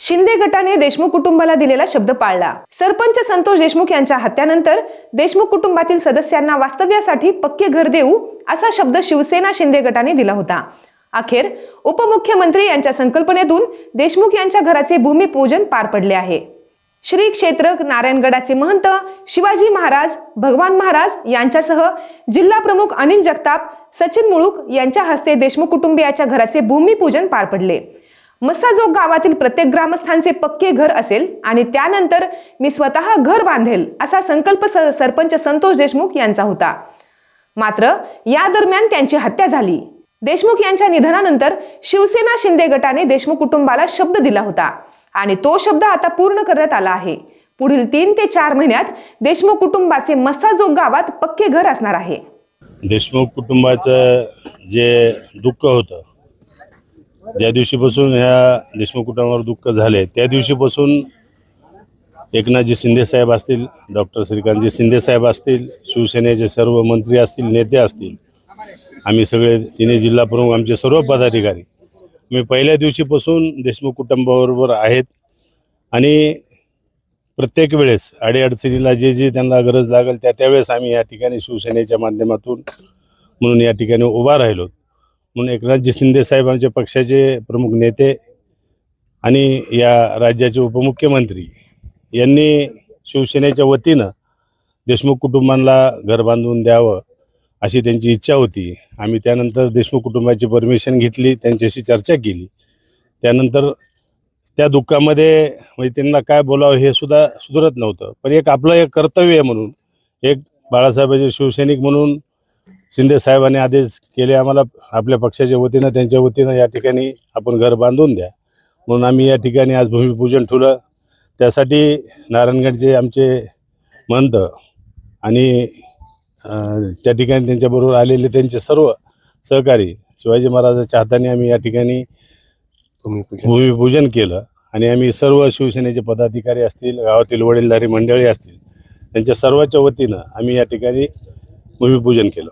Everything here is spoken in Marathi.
शिंदे गटाने देशमुख कुटुंबाला दिलेला शब्द पाळला. सरपंच संतोष देशमुख यांच्या हत्यानंतर देशमुख कुटुंबातील सदस्यांना वास्तव्यासाठी पक्के घर देऊ असा शब्द शिवसेना शिंदे गटाने दिला होता. अखेर उपमुख्यमंत्री यांच्या संकल्पनेतून देशमुख यांच्या घराचे भूमिपूजन पार पडले आहे. श्री क्षेत्र नारायणगडाचे महंत शिवाजी महाराज भगवान महाराज यांच्यासह जिल्हा प्रमुख अनिल जगताप सचिन मुळूक यांच्या हस्ते देशमुख कुटुंबियाच्या घराचे भूमिपूजन पार पडले. मस्साजोग गावातील प्रत्येक ग्रामस्थांचे पक्के घर असेल आणि त्यानंतर मी स्वतः घर बांधेल असा संकल्प स- सरपंच संतोष देशमुख यांचा होता. मात्र या दरम्यान त्यांची हत्या झाली. देशमुख यांच्या निधनानंतर शिवसेना शिंदे गटाने देशमुख कुटुंबाला शब्द दिला होता आणि तो शब्द आता पूर्ण करण्यात आला आहे. पुढील तीन ते चार महिन्यात देशमुख कुटुंबाचे मस्साजोग गावात पक्के घर असणार आहे. देशमुख कुटुंबाचं जे दुःख होतं ज्या दिवशीपासून ह्या देशमुख कुटुंबावर दुःख झाले त्या दिवशीपासून एकनाथजी शिंदेसाहेब असतील डॉक्टर श्रीकांतजी शिंदेसाहेब असतील शिवसेनेचे सर्व मंत्री असतील नेते असतील. आम्ही सगळे तिन्ही जिल्हा प्रमुख आमचे सर्व पदाधिकारी. मी पहिल्या दिवशीपासून देशमुख कुटुंबाबरोबर आहेत. आणि प्रत्येक वेळेस अडीअडचणीला जे जे त्यांना गरज लागेल त्या त्यावेळेस आम्ही या ठिकाणी शिवसेनेच्या माध्यमातून म्हणून या ठिकाणी उभा राहिलो. म्हणून एकनाथजी शिंदे साहेब आमचे पक्षाचे प्रमुख नेते आणि या राज्याचे उपमुख्यमंत्री यांनी शिवसेनेच्या वतीनं देशमुख कुटुंबांना घर बांधून द्यावं अशी त्यांची इच्छा होती. आम्ही त्यानंतर देशमुख कुटुंबाची परमिशन घेतली त्यांच्याशी चर्चा केली. त्यानंतर त्या दुःखामध्ये म्हणजे त्यांना काय बोलावं हे सुद्धा सुधरत नव्हतं. पण एक आपलं एक कर्तव्य आहे म्हणून एक बाळासाहेबांचे शिवसैनिक म्हणून शिंदे साहेबांनी आदेश केले आम्हाला आपल्या पक्षाच्या वतीनं त्यांच्या वतीनं या ठिकाणी आपण घर बांधून द्या. म्हणून आम्ही या ठिकाणी आज भूमिपूजन ठेवलं. त्यासाठी नारायणगडचे आमचे महंत आणि त्या ठिकाणी त्यांच्याबरोबर आलेले त्यांचे सर्व सहकारी शिवाजी महाराजाच्या हाताने आम्ही या ठिकाणी भूमिपूजन केलं. आणि आम्ही सर्व शिवसेनेचे पदाधिकारी असतील गावातील वडीलधारी मंडळी असतील त्यांच्या सर्वांच्या वतीनं आम्ही या ठिकाणी भूमिपूजन केलं.